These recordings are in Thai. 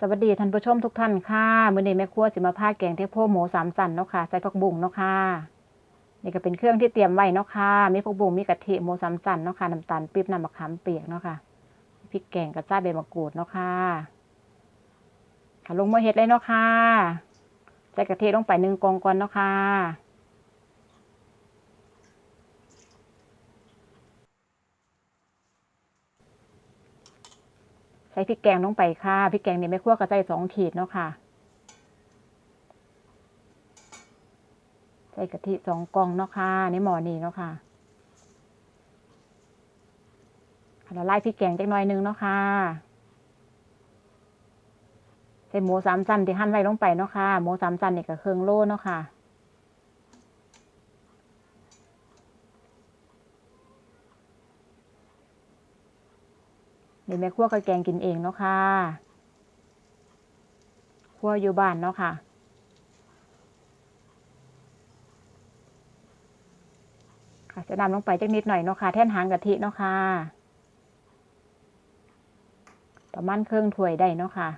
สวัสดีท่านผู้ชมทุกท่านค่ะมื้อนี้แม่ครัวสิมาพาแกงเทโพหมูสามสันเนาะค่ะใส่ผักบุ้งเนาะค่ะนี่ก็เป็นเครื่องที่เตรียมไว้เนาะค่ะมีผักบุ้งมีกะทิหมูสามสันเนาะค่ะน้ำตาลปี๊บน้ำมะขามเปียกเนาะค่ะพริกแกงกระจ้าใบมะกรูดเนาะค่ะค่ะลงมือเฮ็ดเลยเนาะค่ะใส่กะทิลงไปหนึ่งกองก่อนเนาะค่ะ ใส่พริกแกงลงไปค่ะพริกแกงเนี่แม่ครัวก็ใส่สองขีดเนาะค่ะใส่กะทิสองกองเนาะค่ะในหม้อนี้เนาะค่ะละลายพริกแกงจักหน่อยนึงเนาะค่ะใส่หมูสามชั้นที่หั่นไว้ลงไปเนาะค่ะหมูสามชั้นนี่ก็เครื่องโลเนาะค่ะ นี่แม่ขั้วก็แกงกินเองเนาะค่ะขั้วอยู่บ้านเนาะค่ะ ค่ะจะนำลงไปจักนิดหน่อยเนาะค่ะ แท่นหางกะทิเนาะค่ะ ประมาณเครื่องถ้วยได้เนาะค่ะ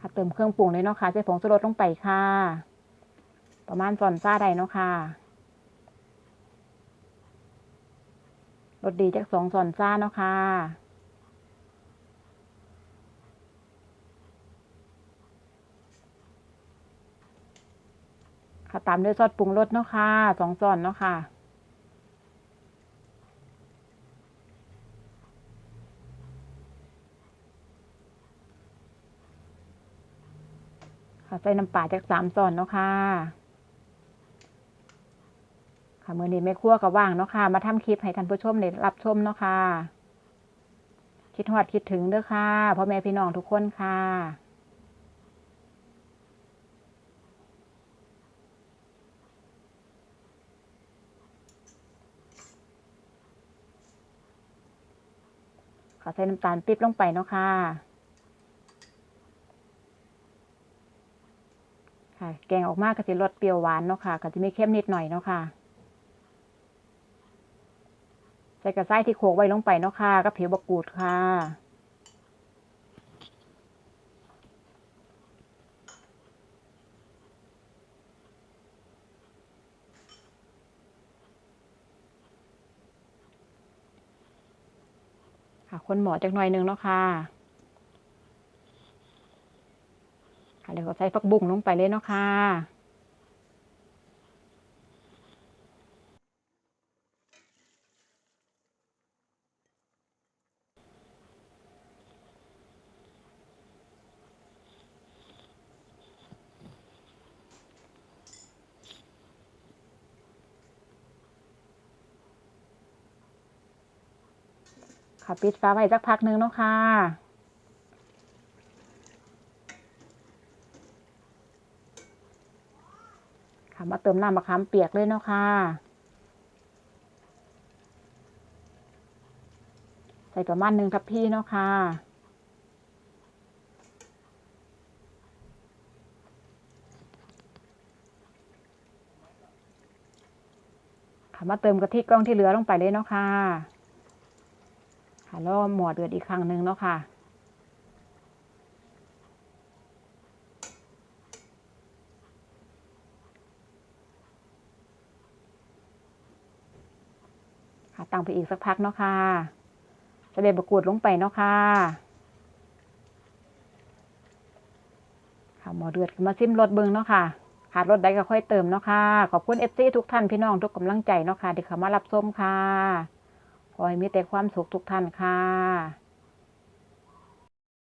ค่ะเติมเครื่องปรุงเลยเนาะค่ะใส่ผงชูรสลงไปค่ะ ประมาณส่อนซ่าได้เนาะค่ะรสดีจากสองส่อนซ่าเนาะค่ะค่ะตามด้วยซอสปรุงรสเนาะค่ะสองส่อนเนาะค่ะ ค่ะใส่น้ำปลาจากสามส่อนเนาะค่ะค่ะมือนี้แม่ครัวก็ว่างเนาะค่ะ มาทำคลิปให้ท่านผู้ชมได้รับชมเนาะค่ะ คิดฮอดคิดถึงเด้อค่ะพ่อแม่พี่น้องทุกคนค่ะขอใส่น้ำตาลปิ๊บลงไปเนาะค่ะ ค่ะ แกงออกมาก็จะรสเปรี้ยวหวานเนาะค่ะก็จะมีเข้มนิดหน่อยเนาะค่ะใส่กระไส้ที่โขกไว้ลงไปเนาะค่ะกับผิวบกูดค่ะค่ะคนหมอจากหน่อยนึงเนาะค่ะ ค่ะเดี๋ยว ก็ใส่ผักบุ้งลงไปเลยเนาะค่ะค่ะปิดฝาไว้สักพักหนึงเนาะค่ะ ค่ะ มาเติมน้ำมะขามเปียกเลยเนาะค่ะ ใส่ประมาณหนึ่งทัพพี่เนาะค่ะค่ะมาเติมกะทิกล้องที่เหลือลงไปเลยเนาะค่ะ ค่ะแล้วหมอเดือดอีกครั้งหนึ่งเนาะค่ะ ค่ะตั้งไปอีกสักพักเนาะค่ะจะเด็ดบะกวดลงไปเนาะค่ะค่ะหมอเดือดมาซิมรถเบิงเนาะค่ะขาดรถใดก็ค่อยเติมเนาะค่ะ ขอบคุณเอฟซีทุกท่านพี่น้องทุกกำลังใจเนาะค่ะที่เข้ามารับชมค่ะขอให้มีแต่ความสุขทุกท่านค่ะ